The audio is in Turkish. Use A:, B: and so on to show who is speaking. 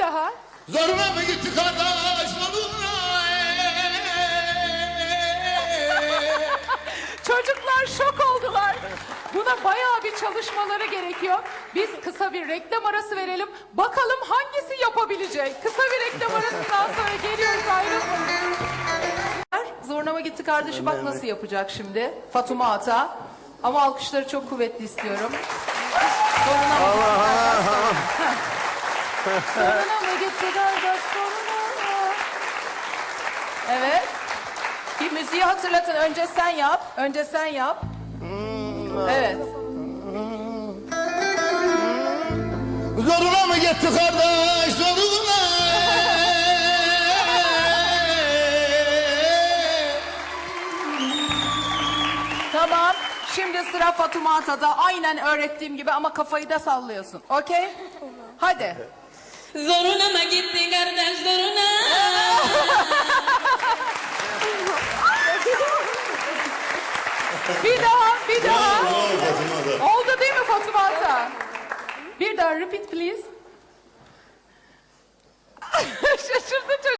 A: daha.
B: Zoruna mı gitti kardeş zoruna?
A: Çocuklar şok oldular. Buna bayağı bir çalışmaları gerekiyor. Biz kısa bir reklam arası verelim. Bakalım hangisi yapabilecek? Kısa bir reklam arasından sonra geliyoruz ayrılmayın. Zornama gitti kardeşi bak nasıl yapacak şimdi. Fatuma Ata. Ama alkışları çok kuvvetli istiyorum. Mı gitti kardeş? Zoruna mı? Evet. Bir müziği hatırlatın. Önce sen yap. Önce sen yap. Evet.
B: Zoruna mı gitti kardeş zoruna?
A: Tamam. Şimdi sıra Fatuma Ata'da. Aynen öğrettiğim gibi ama kafayı da sallıyorsun. Okey? Hadi.
C: Zoruna mı gitti kardeş zoruna?
A: Bir daha, bir daha.
B: Fatıma.
A: Oldu değil mi Fatuma Ata? Bir daha repeat please. Şaşırdı çocuk.